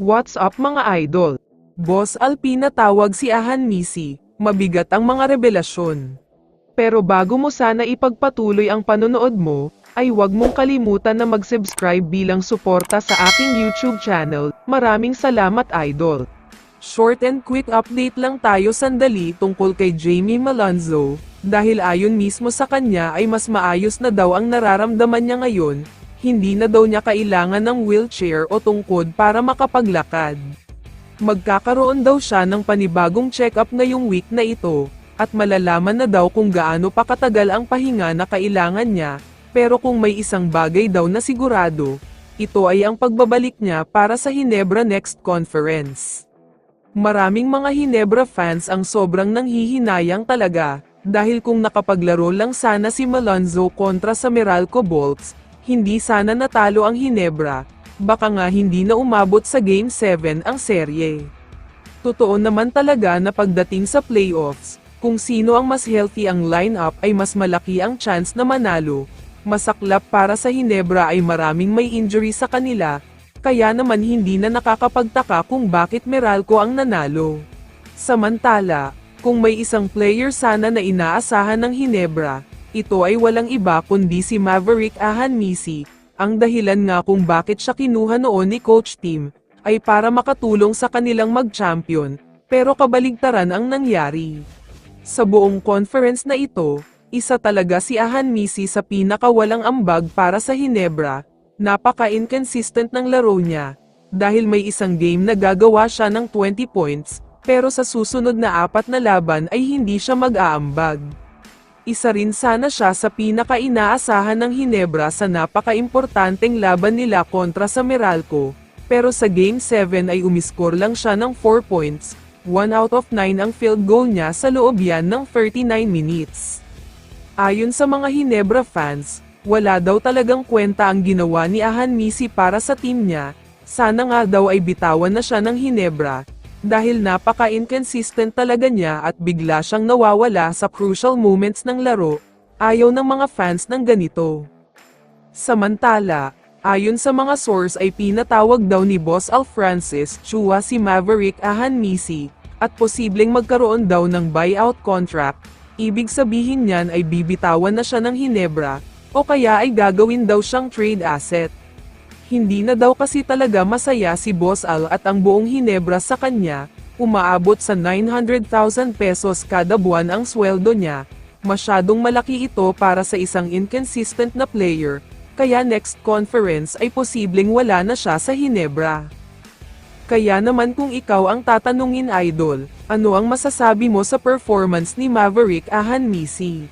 What's up mga idol? Boss Alpina tawag si Ahan Misi, mabigat ang mga revelasyon. Pero bago mo sana ipagpatuloy ang panonood mo, ay huwag mong kalimutan na mag-subscribe bilang suporta sa aking YouTube channel. Maraming salamat idol. Short and quick update lang tayo sandali tungkol kay Jamie Malonzo, dahil ayon mismo sa kanya ay mas maayos na daw ang nararamdaman niya ngayon, hindi na daw niya kailangan ng wheelchair o tungkod para makapaglakad. Magkakaroon daw siya ng panibagong check-up ngayong week na ito, at malalaman na daw kung gaano pa katagal ang pahinga na kailangan niya, pero kung may isang bagay daw na sigurado, ito ay ang pagbabalik niya para sa Hinebra Next Conference. Maraming mga Hinebra fans ang sobrang nanghihinayang talaga, dahil kung nakapaglaro lang sana si Malonzo kontra sa Meralco Bolts, hindi sana natalo ang Hinebra, baka nga hindi na umabot sa Game 7 ang serye. Totoo naman talaga na pagdating sa playoffs, kung sino ang mas healthy ang lineup ay mas malaki ang chance na manalo. Masaklap para sa Hinebra ay maraming may injury sa kanila, kaya naman hindi na nakakapagtaka kung bakit Meralco ang nanalo. Samantala, kung may isang player sana na inaasahan ng Hinebra, ito ay walang iba kundi si Maverick Ahan Misi, ang dahilan nga kung bakit siya kinuha noon ni Coach Team, ay para makatulong sa kanilang mag-champion, pero kabaligtaran ang nangyari. Sa buong conference na ito, isa talaga si Ahan Misi sa pinakawalang ambag para sa Hinebra, napaka-inconsistent ng laro niya, dahil may isang game na gagawa siya ng 20 points, pero sa susunod na apat na laban ay hindi siya mag-aambag. Isa rin sana siya sa pinaka-inaasahan ng Hinebra sa napaka-importanteng laban nila kontra sa Meralco, pero sa Game 7 ay umiskor lang siya ng 4 points, 1 out of 9 ang field goal niya sa loob yan ng 39 minutes. Ayon sa mga Hinebra fans, wala daw talagang kwenta ang ginawa ni Ahan Misi para sa team niya, sana nga daw ay bitawan na siya ng Hinebra, dahil napaka-inconsistent talaga niya at bigla siyang nawawala sa crucial moments ng laro, ayaw ng mga fans ng ganito. Samantala, ayon sa mga source ay pinatawag daw ni Boss Al Francis Chua si Maverick Ahan Misi, at posibleng magkaroon daw ng buyout contract, ibig sabihin niyan ay bibitawan na siya ng Hinebra, o kaya ay gagawin daw siyang trade asset. Hindi na daw kasi talaga masaya si Boss Al at ang buong Hinebra sa kanya, umaabot sa 900,000 pesos kada buwan ang sweldo niya, masyadong malaki ito para sa isang inconsistent na player, kaya next conference ay posibleng wala na siya sa Hinebra. Kaya naman kung ikaw ang tatanungin idol, ano ang masasabi mo sa performance ni Maverick Ahan Misi?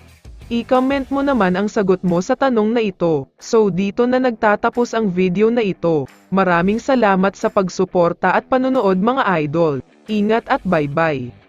I-comment mo naman ang sagot mo sa tanong na ito. So dito na nagtatapos ang video na ito. Maraming salamat sa pagsuporta at panonood mga idol. Ingat at bye-bye.